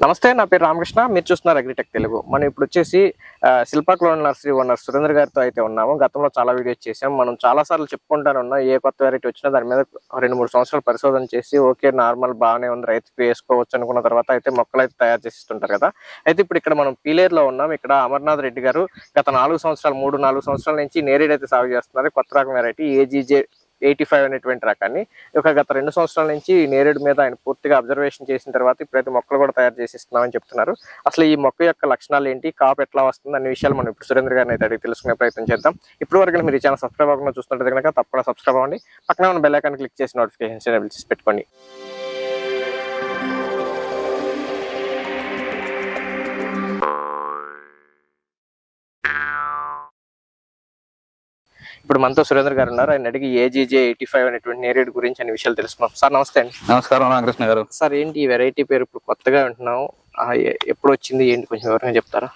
నమస్తే నా పేరు రామకృష్ణ. మీరు చూస్తున్నారు అగ్రిటెక్ తెలుగు. మనం ఇప్పుడు వచ్చేసి ఆ, Shilpa clone nursery owner Surendra గారితో అయితే ఉన్నాము. గతంలో చాలా వీడియోస్ చేసాం మనం చాలా సార్లు చెప్పుకుంటానే ఉన్నాం ఏ కొత్త వెరైటీ వచ్చినా దాని మీద రెండు మూడు సంవత్సరాలు పరిశోధన చేసి ఓకే నార్మల్ బాగానే ఉంది రైతు వేసుకోవచ్చు అనుకున్న తర్వాత అయితే మొక్కలు అయితే తయారు చేసిస్తుంటారు కదా. అయితే ఇప్పుడు ఇక్కడ మనం పీలేర్లో ఉన్నాం. ఇక్కడ అమర్నాథ్ రెడ్డి గారు గత నాలుగు సంవత్సరాలు మూడు నాలుగు సంవత్సరాల నుంచి నేరేడు అయితే సాగు చేస్తున్నారు. కొత్త రకం వెరైటీ ఏజీజే ఎయిటీ ఫైవ్ అనేటువంటి రకాన్ని. ఒక గత రెండు సంవత్సరాల నుంచి నేరేడు మీద ఆయన పూర్తిగా అబ్జర్వేషన్ చేసిన తర్వాత ఇప్పుడైతే మొక్కలు కూడా తయారు చేసిస్తున్నామని చెప్తున్నారు. అసలు ఈ మొక్క యొక్క లక్షణాలు ఏంటి? కాపు ఎట్లా వస్తుంది? అనే విషయాలు మనం ఇప్పుడు సురేంద్ర గారిని అయితే అడిగి తెలుసుకునే ప్రయత్నం చేద్దాం. ఇప్పుడు వరకు మీరు ఛానల్ సబ్స్క్రైబ్ అవ్వకుండా చూస్తుంటే కనుక తప్పకుండా సబ్స్క్రైబ్ అవ్వండి. పక్కన ఉన్న బెల్ ఐకాన్ క్లిక్ చేసి నోటిఫికేషన్స్ ఎనేబుల్ చేసి పెట్టుకోండి. ఇప్పుడు మనతో సురేంద్ర గారు ఉన్నారు. ఆయన అడిగి ఏజీజే ఎయిటీ ఫైవ్ అనేటువంటి నేరేడు గురించి అనే విషయాలు తెలుసుకున్నాం సార్ నమస్తే అండి. నమస్కారం రామకృష్ణ గారు. సార్ ఏంటి ఈ వెరైటీ పేరు ఇప్పుడు కొత్తగా వింటున్నాం. ఎప్పుడు వచ్చింది? ఏంటి? కొంచెం వివరంగా చెప్తారా?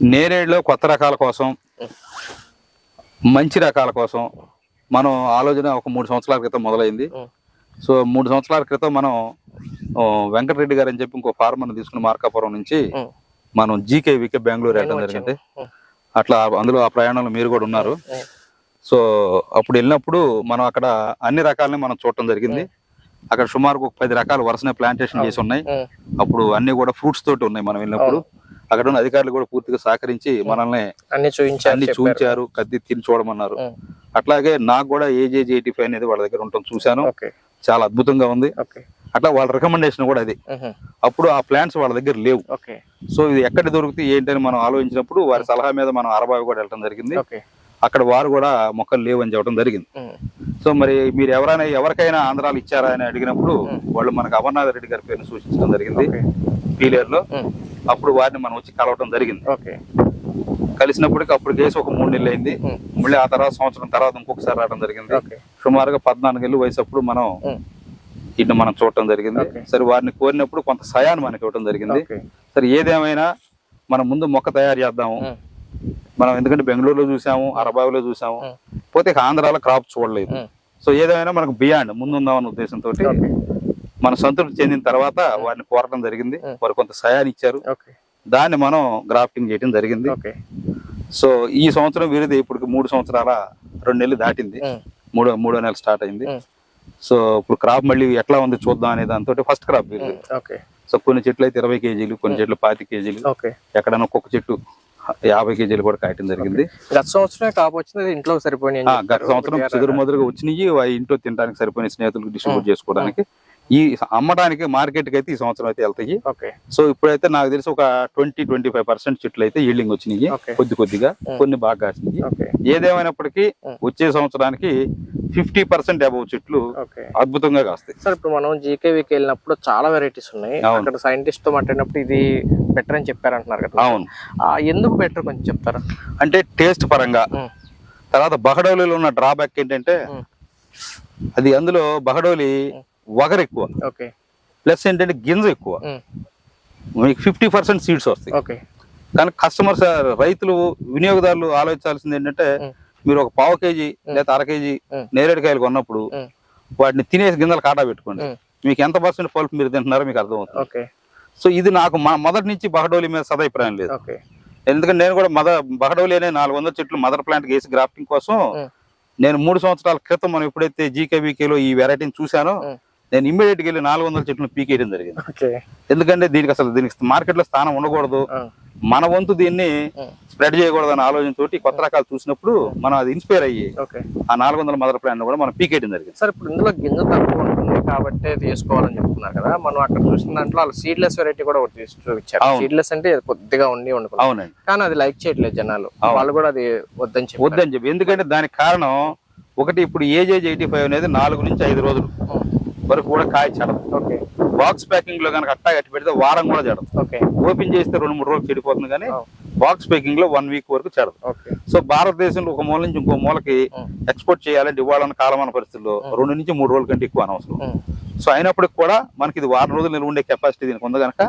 నేరేడులో కొత్త రకాల కోసం మంచి రకాల కోసం మనం ఆలోచన ఒక మూడు సంవత్సరాల క్రితం మొదలైంది. సో మూడు సంవత్సరాల క్రితం మనం వెంకటరెడ్డి గారు అని చెప్పి ఇంకో ఫార్మర్ తీసుకుని మార్కాపురం నుంచి. మనం జీకేవికే బెంగళూరు వెళ్ళడం జరిగింది. అట్లా అందులో ఆ ప్రయాణంలో మీరు కూడా ఉన్నారు. సో అప్పుడు వెళ్ళినప్పుడు మనం అక్కడ అన్ని రకాలని మనం చూడటం జరిగింది. అక్కడ సుమారు ఒక పది రకాల వరుసనే ప్లాంటేషన్ చేసి ఉన్నాయి. అప్పుడు అన్ని కూడా ఫ్రూట్స్ తోటి ఉన్నాయి మనం వెళ్ళినప్పుడు. అక్కడ ఉన్న అధికారులు కూడా పూర్తిగా సహకరించి మనల్ని అన్ని చూపించారు అన్ని చెప్పారు. చూపించారు కత్తి తిని చూడమన్నారు. అట్లాగే నాకు కూడా ఏజేజ్ ఎయిటీ ఫైవ్ అనేది వాళ్ళ దగ్గర ఉండటం చూశాను. చాలా అద్భుతంగా ఉంది. అట్లా వాళ్ళ రికమెండేషన్ కూడా అది. అప్పుడు ఆ ప్లాంట్స్ వాళ్ళ దగ్గర లేవు. సో ఇది ఎక్కడ దొరుకుతాయి ఏంటని మనం ఆలోచించినప్పుడు వారి సలహా మీద మనం అరబావి కూడా వెళ్ళడం జరిగింది. అక్కడ వారు కూడా మొక్కలు లేవు అని చెప్పడం జరిగింది. సో మరి మీరు ఎవరైనా ఎవరికైనా ఆంధ్రాలు ఇచ్చారా అని అడిగినప్పుడు వాళ్ళు మనకు అమర్నాథ్ రెడ్డి గారి పేరును సూచించడం జరిగింది. పీలేరు లో. అప్పుడు వారిని మనం వచ్చి కలవటం జరిగింది. ఓకే. కలిసినప్పటికి అప్పుడు కేసు ఒక మూడు నెలలు అయింది. మళ్ళీ ఆ తర్వాత సంవత్సరం తర్వాత ఇంకొకసారి రావడం జరిగింది. సుమారుగా పద్నాలుగేళ్ళు వయసు అప్పుడు మనం. ఇటు మనం చూడటం జరిగింది. సరే వారిని కోరినప్పుడు కొంత సయాన్ని మనకి ఇవ్వడం జరిగింది. సరే ఏదేమైనా మనం ముందు మొక్క తయారు చేద్దాము. మనం ఎందుకంటే బెంగళూరులో చూసాము అరబావిలో చూసాము. పోతే ఆంధ్రాలో క్రాప్ చూడలేదు. సో ఏదేమైనా మనకు బియాండ్ ముందుందామన్న ఉద్దేశంతో మనం సంతృప్తి చెందిన తర్వాత వారిని కోరడం జరిగింది. వారు కొంత సయాన్ని ఇచ్చారు. దాన్ని మనం గ్రాఫ్టింగ్ చేయడం జరిగింది. ఓకే. సో ఈ సంవత్సరం వీరిది ఇప్పుడు మూడు సంవత్సరాల రెండు నెలలు దాటింది. మూడో మూడో నెల స్టార్ట్ అయింది. సో ఇప్పుడు క్రాప్ మళ్ళీ ఎట్లా ఉంది చూద్దాం అనే దాంతో ఫస్ట్ క్రాప్ వీరిది. సో కొన్ని చెట్లు అయితే ఇరవై కేజీలు కొన్ని చెట్లు పాతి కేజీలు. ఎక్కడైనా ఒక్కొక్క చెట్టు యాభై కేజీలు కూడా కాయటం జరిగింది. గత సంవత్సరమే కాపు వచ్చింది ఇంట్లో సరిపోయినాయి గత సంవత్సరం చెదురు మొదలుగా వచ్చినాయి ఇంట్లో తినడానికి సరిపోయిన స్నేహితులకు డిస్ట్రిబ్యూట్ చేసుకోవడానికి. ఈ అమ్మడానికి మార్కెట్కి అయితే ఈ సంవత్సరం అయితే వెళ్తాయి. ఓకే. సో ఇప్పుడైతే నాకు తెలిసి ఒక ట్వంటీ ట్వంటీ ఫైవ్ పర్సెంట్ చెట్లు అయితే ఈల్డింగ్ వచ్చినాయి. కొద్ది కొద్దిగా. కొన్ని బాగా కాసినాయి. ఏదేమైనప్పటికీ. వచ్చే సంవత్సరానికి ఫిఫ్టీ పర్సెంట్ అబౌవ్ చెట్లు అద్భుతంగా కాస్తాయి. సార్ ఇప్పుడు మనం జీకేవీకి వెళ్ళినప్పుడు చాలా వెరైటీస్ ఉన్నాయి. అక్కడ సైంటిస్ట్తో మాట్లాడినప్పుడు ఇది బెటర్ అని చెప్పారు అంటున్నారు కదా అవును. ఆ, ఎందుకు బెటర్ కొంచెం చెప్తారా? అంటే టేస్ట్ పరంగా. తర్వాత బహడోలిలో ఉన్న డ్రాబ్యాక్ ఏంటంటే. అది అందులో బహడోలి వగరు ఎక్కువ ప్లస్ ఏంటంటే గింజ ఎక్కువ. మీకు ఫిఫ్టీ పర్సెంట్ సీడ్స్ వస్తాయి కానీ కస్టమర్స్ రైతులు వినియోగదారులు ఆలోచించాల్సింది ఏంటంటే. మీరు ఒక పావు కేజీ లేదా అర కేజీ. నేరేడుకాయలు కొన్నప్పుడు. వాటిని తినేసి గింజలు కాటా పెట్టుకోండి. మీకు ఎంత పర్సెంట్ పల్ప్ మీరు తింటున్నారో మీకు అర్థమవుతుంది ఓకే సో ఇది నాకు మా మొదటి నుంచి బహడోలి మీద సదాభిప్రాయం లేదు ఎందుకంటే నేను కూడా మద బహడోలి అనే నాలుగు వందల చెట్లు మదర్ ప్లాంట్ వేసి గ్రాఫ్టింగ్ కోసం. నేను మూడు సంవత్సరాల క్రితం మనం ఎప్పుడైతే జీకేబీకేలో ఈ వెరైటీని చూశానో. నేను ఇమ్మీడియట్గా వెళ్ళి నాలుగు వందల చెట్లు పీకేయడం జరిగింది. ఎందుకంటే దీనికి అసలు దీనికి మార్కెట్లో స్థానం ఉండకూడదు. మన వంతు దీన్ని. స్ప్రెడ్ చేయకూడదు అనే ఆలోచనతోటి కొత్త రకాలు చూసినప్పుడు మనం అది ఇన్స్పైర్ అయ్యి ఆ నాలుగు వందల మదర్ ప్లాంట్ కూడా మనం పీకేయడం జరిగింది. సార్ ఇప్పుడు ఇందులో గింజ తక్కువ ఉంటుంది కాబట్టి తీసుకోవాలని చెప్తున్నారు కదా. మనం అక్కడ చూసిన దాంట్లో వాళ్ళు సీడ్లెస్ వెరైటీ కూడా ఒకటి చూపించారు. సీడ్లెస్ అంటే కొద్దిగా ఉండి ఉండదు అవునండి. కానీ అది లైక్ చేయట్లేదు జనాలు. వాళ్ళు కూడా అది వద్దని చెప్పారు. వద్దని చెప్పి. ఎందుకంటే దానికి కారణం ఒకటి ఇప్పుడు ఏజేజ్ ఎయిటీ ఫైవ్ అనేది నాలుగు నుంచి ఐదు రోజులు. వరకు కూడా కాయ చెడదు ఓకే. బాక్స్ ప్యాకింగ్లో కనుక అట్టా కట్టి పెడితే వారం కూడా చెడదు ఓకే. ఓపెన్ చేస్తే రెండు మూడు రోజులు చెడిపోతుంది కానీ. బాక్స్ ప్యాకింగ్లో వన్ వీక్ వరకు ఓకే సో భారతదేశంలో ఒక మూల నుంచి ఇంకో మూలకి. ఎక్స్పోర్ట్ చేయాలంటే ఇవ్వాలన్న కాలమాన పరిస్థితుల్లో రెండు నుంచి మూడు రోజుల కంటే ఎక్కువ అనవసరం. సో అయినప్పటికి కూడా మనకి ఇది వారం రోజులు నిల్వ ఉండే కెపాసిటీ దీనికి ఉంది కనుక.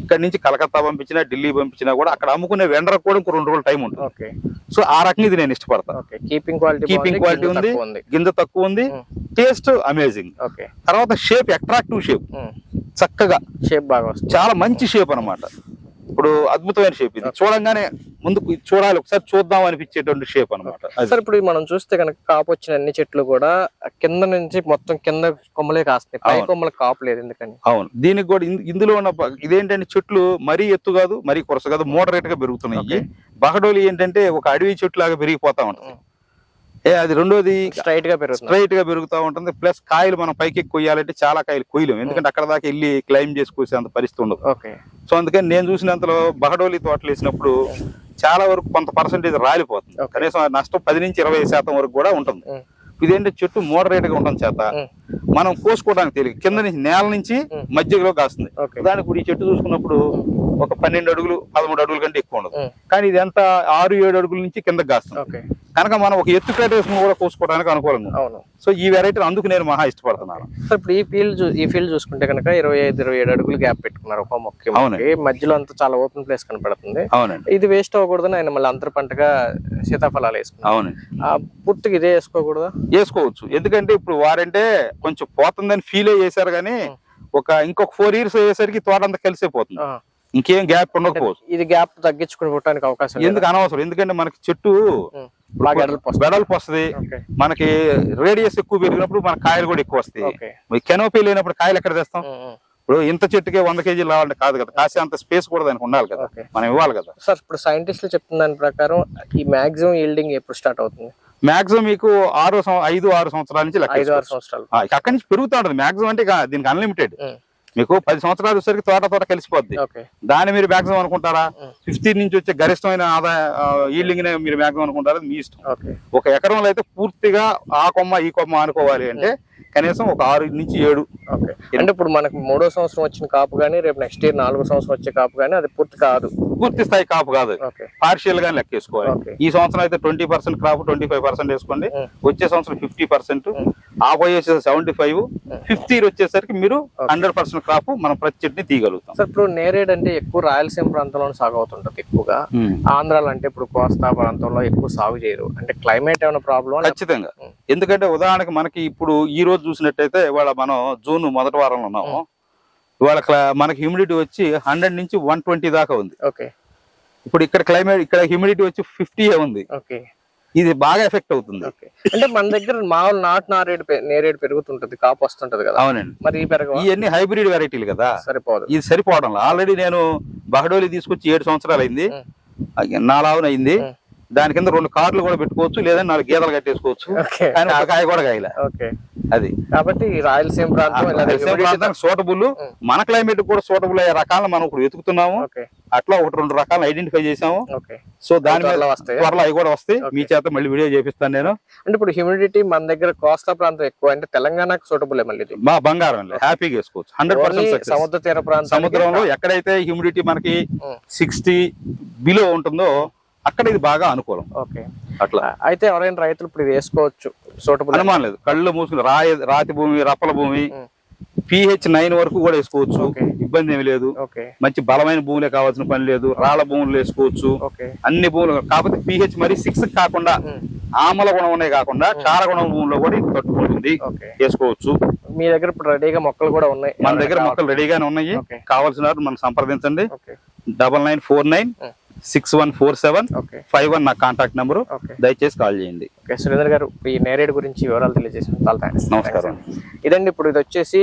ఇక్కడ నుంచి కలకత్తా పంపించినా ఢిల్లీ పంపించినా కూడా అక్కడ అమ్ముకునే వెండర్ కూడా ఇంకో రెండు రోజులు టైం ఉంటుంది. ఓకే సో ఆ రకంగా ఇది నేను ఇష్టపడతాను okay keeping quality keeping quality ఉంది గింజ తక్కువ ఉంది. టేస్ట్ అమేజింగ్ ఓకే తర్వాత షేప్ అట్రాక్టివ్ షేప్. చక్కగా. షేప్ బాగా చాలా మంచి షేప్ అన్నమాట. ఇప్పుడు అద్భుతమైన షేప్ ఇది. చూడంగానే ముందుకు చూడాలి ఒకసారి చూద్దాం అనిపించేటువంటి షేప్ అనమాట సార్ ఇప్పుడు మనం చూస్తే కనుక కాపు వచ్చిన అన్ని చెట్లు కూడా కింద నుంచి మొత్తం కింద కొమ్మలే కాస్తాయి. పై. కొమ్మలు కాపు లేదు ఎందుకని? అవును. దీనికి కూడా ఇందు- ఇందులో ఉన్న ఇదేంటంటే చెట్లు మరీ ఎత్తు కాదు మరీ కొరస కాదు మోడరేట్గా పెరుగుతున్నాయి. బహడోలి ఏంటంటే ఒక అడవి చెట్టు లాగా పెరిగిపోతా ఉంటుంది. ఏ అది రెండోది స్ట్రైట్గా పెరుగుతుంది. స్ట్రైట్గా పెరుగుతూ ఉంటుంది. ప్లస్ కాయలు మనం పైకి కొయ్యాలంటే చాలా కాయలు కొయ్యలేం. ఎందుకంటే అక్కడ దాకా వెళ్ళి క్లైమ్ చేసుకొచ్చే అంత పరిస్థితి ఉండదు. ఓకే సో అందుకని నేను చూసినంతలో బహడోలి తోటలు వేసినప్పుడు చాలా వరకు కొంత పర్సెంటేజ్ రాలిపోతుంది. కనీసం నష్టం పది నుంచి ఇరవై శాతం వరకు కూడా ఉంటుంది. Mm. ఇదేంటి చెట్టు మోడరేట్గా ఉండడం చేత Mm. మనం కోసుకోవడానికి తెలియదు. కింద నుంచి నేల నుంచి. మధ్యలో కాస్తుంది. దానికి ఇప్పుడు ఈ చెట్టు చూసుకున్నప్పుడు ఒక పన్నెండు అడుగులు పదమూడు అడుగుల కంటే ఎక్కువ ఉండదు. కానీ ఇది ఎంత? ఆరు ఏడు అడుగుల నుంచి కిందకి కాస్తుంది. ఓకే కనుక మనం ఒక ఎత్తు కట్ట వేసుకుని కూడా కోసుకోవడానికి అనుకూలంగా. అవును. సో ఈ వెరైటీ అందుకు నేను మహా ఇష్టపడుతున్నాను. సార్ ఇప్పుడు ఈ ఫీల్డ్ ఈ ఫీల్డ్ చూసుకుంటే కనుక ఇరవై ఐదు ఇరవై ఏడు అడుగులు గ్యాప్ పెట్టుకున్నారు ఒక మొక్క అవునండి. మధ్యలో అంతా చాలా ఓపెన్ ప్లేస్ కనపడుతుంది అవునండి. ఇది వేస్ట్ అవ్వకూడదని ఆయన మళ్ళీ అంతర పంటగా సీతాఫలాలు వేసుకున్నారు. అవునండి. ఆ పూర్తిగా ఇదే వేసుకోకూడదా? వేసుకోవచ్చు. ఎందుకంటే ఇప్పుడు వారంటే కొంచెం పోతుందని ఫీల్ చేశారు కానీ ఒక ఇంకొక ఫోర్ ఇయర్స్ అయ్యేసరికి తోట అంతా కలిసిపోతుంది. ఇంకేం గ్యాప్ ఉండకపోవచ్చు. ఇది గ్యాప్ తగ్గించుకుని పుట్టడానికి అవకాశం? ఎందుకు అనవసరం? ఎందుకంటే మనకి చెట్టు. బాగా. వెడల్పు వస్తుంది. మనకి రేడియస్ ఎక్కువ పెరిగినప్పుడు మన కాయలు కూడా ఎక్కువ వస్తాయి. కెనోపీ లేనప్పుడు కాయలు ఎక్కడ తెస్తాం. ఇప్పుడు ఇంత చెట్టుకే వంద కేజీలు రావాలంటే కాదు కదా. కాసే అంత స్పేస్ కూడా దానికి ఉండాలి కదా. మనం ఇవ్వాలి కదా. సార్ ఇప్పుడు సైంటిస్టులు చెప్తున్న దాని ప్రకారం ఈ మాక్సిమం ఈల్డింగ్ ఎప్పుడు స్టార్ట్ అవుతుంది? మాక్సిమం మీకు ఆరు ఐదు ఆరు సంవత్సరాల నుంచి ఐదు ఆరు. సంవత్సరాలు. అక్కడి నుంచి పెరుగుతూ ఉంటుంది. మాక్సిమం అంటే దీనికి అన్లిమిటెడ్. మీకు పది సంవత్సరాలు వచ్చేసరికి తోట తోట కలిసిపోద్ది. దాన్ని మీరు మాక్సిమం అనుకుంటారా. ఫిఫ్టీన్ నుంచి వచ్చే గరిష్టమైన ఆదాయ ఈల్డింగ్ మీరు మాక్సిమం అనుకుంటారా? మీ ఇష్టం. ఒక ఎకరంలో అయితే పూర్తిగా ఆ కొమ్మ ఈ కొమ్మ అనుకోవాలి అంటే కనీసం ఒక ఆరు నుంచి ఏడు. ఓకే. అంటే ఇప్పుడు మనకు మూడో సంవత్సరం వచ్చిన కాపు కానీ రేపు నెక్స్ట్ ఇయర్ నాలుగో సంవత్సరం వచ్చే కాపు కానీ అది పూర్తి కాదు. పూర్తి స్థాయి కాపు కాదు. పార్షియల్గా లెక్కేసుకోవాలి ఈ సంవత్సరం అయితే twenty percent crop twenty five percent వేసుకోండి. వచ్చే సంవత్సరం ఫిఫ్టీ పర్సెంట్. ఉం. ఆ పోయి వచ్చేసి సెవెంటీ ఫైవ్. ఫిఫ్త్ ఇయర్ వచ్చేసరికి మీరు హండ్రెడ్ పర్సెంట్ క్రాప్ మనం ప్రతి చెట్టుని తీయగలుగుతాం. సార్ ఇప్పుడు నేరేడ్ అంటే ఎక్కువ రాయలసీమ ప్రాంతంలో సాగు అవుతుంటది ఎక్కువగా. ఆంధ్రాలో అంటే ఇప్పుడు కోస్తా ప్రాంతంలో ఎక్కువ సాగు చేయరు. అంటే క్లైమేట్ ఏమైనా ప్రాబ్లం ఖచ్చితంగా. ఎందుకంటే ఉదాహరణకి మనకి ఇప్పుడు ఈ రోజు చూసినట్టయితే ఇవాళ మనం జూన్ మొదటి వారంలో ఉన్నాము. ఇవాళ మనకి హ్యూమిడిటీ వచ్చి హండ్రెడ్ నుంచి వన్ ట్వంటీ దాకా ఉంది. ఓకే. ఇప్పుడు ఇక్కడ క్లైమేట్ ఇక్కడ హ్యూమిడిటీ వచ్చి ఫిఫ్టీ ఉంది. ఓకే. ఇది బాగా ఎఫెక్ట్ అవుతుంది. అంటే మన దగ్గర మామూలు నాటు నారేడు నేరేడు పెరుగుతుంటది కాపు వస్తుంటది కదా. అవునండి. మరి ఇవన్నీ హైబ్రిడ్ వెరైటీలు కదా. సరిపోదు. ఇది సరిపోవడం ఆల్రెడీ నేను బహడోలి తీసుకొచ్చి ఏడు సంవత్సరాలు అయింది. నాలుగు అయింది. దాని కింద రెండు కార్లు కూడా పెట్టుకోవచ్చు లేదా నాలుగు గీతలు కట్టేసుకోవచ్చు. ఓకే. కానీ ఒక కాయ కూడా కాయలే. ఓకే. అది. కాబట్టి రాయలసీమ ప్రాంతం సూటబుల్. మన క్లైమేట్ కూడా సూటబుల్ అయ్యే రకాలను మనం ఇప్పుడు వెతుకుతున్నాము. అట్లా ఒకటి రెండు రకాలను ఐడెంటిఫై చేసాము సో దాని త్వరలో అవి కూడా వస్తాయి. మీ చేత మళ్ళీ వీడియో చేపిస్తాను నేను. అంటే ఇప్పుడు హ్యూమిడిటీ మన దగ్గర కోస్తా ప్రాంతం ఎక్కువ. అంటే తెలంగాణకు సూటబుల్ మళ్ళీ మా బంగారం హ్యాపీగా వేసుకోవచ్చు. హండ్రెడ్ పర్సెంట్ సముద్ర తీర ప్రాంతం సముద్రంలో ఎక్కడైతే హ్యూమిడిటీ మనకి. సిక్స్టీ బిలో ఉంటుందో అక్కడ ఇది బాగా అనుకూలం. ఓకే. అట్లా. అయితే ఎవరైనా రైతులు ఇప్పుడు ఇది వేసుకోవచ్చు సూటబుల్ అనుమానం లేదు. కళ్ళు మూసుకుని రాయి రాతి భూమి రప్పల భూమి. పిహెచ్ నైన్ వరకు కూడా వేసుకోవచ్చు. ఇబ్బంది ఏమి లేదు. ఓకే. మంచి బలమైన భూములే కావాల్సిన పని లేదు. రాళ్ళ భూములు వేసుకోవచ్చు. ఓకే. అన్ని భూములు కాకపోతే పిహెచ్ మరి సిక్స్ కాకుండా. ఆమల గుణం ఉన్నాయి కాకుండా క్షార గుణం భూముల్లో కూడా ఇది తట్టుకుంటుంది. వేసుకోవచ్చు. మీ దగ్గర ఇప్పుడు రెడీగా మొక్కలు కూడా ఉన్నాయి. మన దగ్గర మొక్కలు రెడీగానే ఉన్నాయి. కావాల్సిన మనం సంప్రదించండి. Double nine four nine. Six one four seven five one నా కాంటాక్ట్ నెంబరు. దయచేసి కాల్ చేయండి. సురేంద్ర గారు ఈ నేరేడు గురించి వివరాలు తెలియజేసిన చాలా థ్యాంక్స్ నమస్కారం. ఇదండి ఇప్పుడు ఇది వచ్చేసి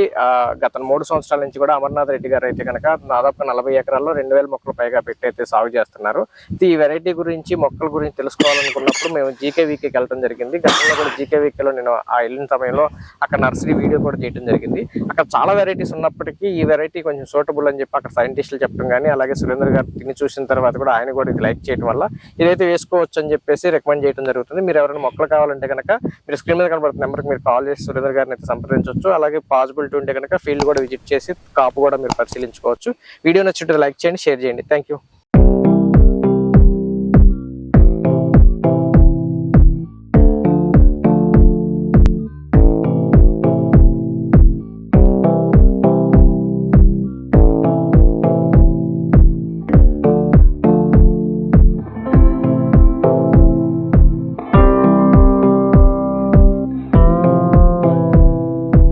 గత మూడు సంవత్సరాల నుంచి కూడా అమర్నాథ్ రెడ్డి గారు అయితే కనుక దాదాపు నలభై ఎకరాల్లో రెండు వేల మొక్కలు పైగా పెట్టి అయితే సాగు చేస్తున్నారు. ఈ వెరైటీ గురించి మొక్కల గురించి తెలుసుకోవాలనుకున్నప్పుడు మేము జీకే వీకేకి వెళ్ళడం జరిగింది. గతంలో కూడా జీకే వీకేలో నేను ఆ వెళ్ళిన సమయంలో అక్కడ నర్సరీ వీడియో కూడా చేయడం జరిగింది. అక్కడ చాలా వెరైటీస్ ఉన్నప్పటికీ ఈ వెరైటీ కొంచెం సూటబుల్ అని చెప్పి అక్కడ సైంటిస్టులు చెప్పడం కానీ అలాగే సురేంద్ర గారు తిని చూసిన తర్వాత కూడా ఆయన కూడా ఇది లైక్ చేయడం వల్ల ఇదైతే వేసుకోవచ్చు అని చెప్పేసి రికమెండ్ చేయడం జరుగుతుంది. మీరు ఎవరైనా మొక్కలు కావాలంటే కనుక మీరు స్క్రీన్ మీద కనబడుతున్న నెంబర్కి మీరు కాల్ చేసి సురేంద్ర గారిని అయితే సంప్రదించవచ్చు. అలాగే పాసిబిలిటీ ఉంటే కనుక ఫీల్డ్ కూడా విజిట్ చేసి కాపు కూడా మీరు పరిశీలించుకోవచ్చు. వీడియో నచ్చితే లైక్ చేయండి షేర్ చేయండి. Thank you